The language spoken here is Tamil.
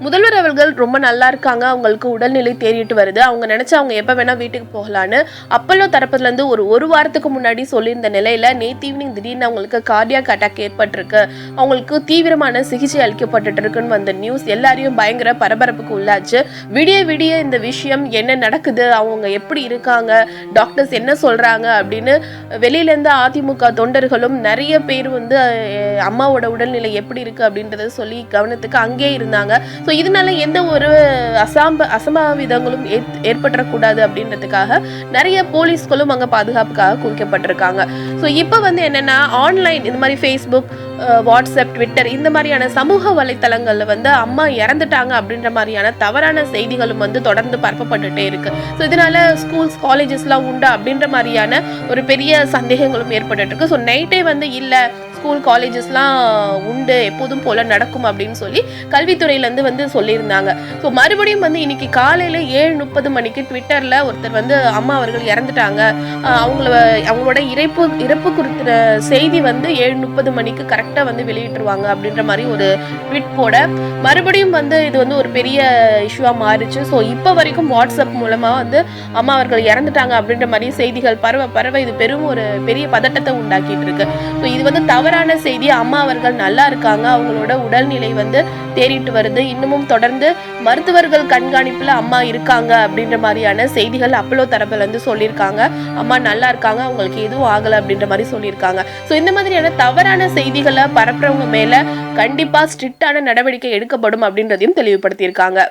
முதல்வர் அவர்கள் ரொம்ப நல்லா இருக்காங்க. அவங்களுக்கு உடல்நிலை தேறிட்டு வருது. அவங்க நினைச்சா அவங்க எப்போ வேணால் வீட்டுக்கு போகலான்னு அப்பல்லோ தரப்புலேருந்து ஒரு ஒரு வாரத்துக்கு முன்னாடி சொல்லியிருந்த நிலையில் நேத்து ஈவினிங் திடீர்னு அவங்களுக்கு கார்டியாக் அட்டாக் ஏற்பட்டிருக்கு. அவங்களுக்கு தீவிரமான சிகிச்சை அளிக்கப்பட்டு இருக்குன்னு வந்த நியூஸ் எல்லாரையும் பயங்கர பரபரப்புக்கு உள்ளாச்சு. விடிய விடிய இந்த விஷயம் என்ன நடக்குது? அவங்க எப்படி இருக்காங்க? டாக்டர்ஸ் என்ன சொல்கிறாங்க அப்படின்னு வெளியிலேருந்து அதிமுக தொண்டர்களும் நிறைய பேர் வந்து அம்மாவோட உடல்நிலை எப்படி இருக்குது அப்படின்றத சொல்லி கவனத்துக்கு அங்கே இருந்தாங்க. ஸோ இதனால எந்த ஒரு அசாம்ப அசம்பாவிதங்களும் ஏற்- ஏற்பட்டுறக்கூடாது அப்படின்றதுக்காக நிறைய போலீஸ்களும் அங்கே பாதுகாப்புக்காக குவிக்கப்பட்டிருக்காங்க. ஸோ இப்போ வந்து என்னென்னா ஆன்லைன் இந்த மாதிரி ஃபேஸ்புக் வாட்ஸ்அப் ட்விட்டர் இந்த மாதிரியான சமூக வலைத்தளங்களில் வந்து அம்மா இறந்துட்டாங்க அப்படின்ற மாதிரியான தவறான செய்திகளும் வந்து தொடர்ந்து பரப்பப்பட்டுட்டே இருக்கு. ஸோ இதனால ஸ்கூல்ஸ் காலேஜஸ்லாம் உண்டா அப்படின்ற மாதிரியான ஒரு பெரிய சந்தேகங்களும் ஏற்பட்டுட்டு இருக்கு. ஸோ நைட்டே வந்து இல்லை. ஸ்கூல் காலேஜஸ்லாம் உண்டு எப்போதும் போல் நடக்கும் அப்படின்னு சொல்லி கல்வித்துறையிலேருந்து வந்து சொல்லியிருந்தாங்க. ஸோ மறுபடியும் வந்து இன்னைக்கு காலையில் ஏழு முப்பது மணிக்கு ட்விட்டரில் ஒருத்தர் வந்து அம்மா அவர்கள் இறந்துட்டாங்க. அவங்கள அவங்களோட இறப்பு இறப்பு குறித்த செய்தி வந்து ஏழு முப்பது மணிக்கு கரெக்டாக வந்து வெளியிட்டுருவாங்க அப்படின்ற மாதிரி ஒரு ட்விட் போட மறுபடியும் வந்து இது வந்து ஒரு பெரிய இஷ்யூவாக மாறிச்சு. ஸோ இப்போ வரைக்கும் வாட்ஸ்அப் மூலமாக வந்து அம்மா அவர்கள் இறந்துட்டாங்க அப்படின்ற மாதிரி செய்திகள் பரவ பரவ இது பெரும் ஒரு பெரிய பதட்டத்தை உண்டாக்கிட்டு இருக்கு. ஸோ இது வந்து தவறான செய்தி அம்மா அவர்கள் நல்லா இருக்காங்க அவங்களோட உடல்நிலை வந்து தேறிட்டு வருது. இன்னமும் தொடர்ந்து மருத்துவர்கள் கண்காணிப்புல அம்மா இருக்காங்க அப்படின்ற மாதிரியான செய்திகள் அப்பலோ தரப்புல வந்து சொல்லியிருக்காங்க. அம்மா நல்லா இருக்காங்க அவங்களுக்கு எதுவும் ஆகலை அப்படின்ற மாதிரி சொல்லியிருக்காங்க. ஸோ இந்த மாதிரியான தவறான செய்திகளை பரப்புறவங்க மேல கண்டிப்பா ஸ்ட்ரிக்டான நடவடிக்கை எடுக்கப்படும் அப்படின்றதையும் தெளிவுபடுத்தியிருக்காங்க.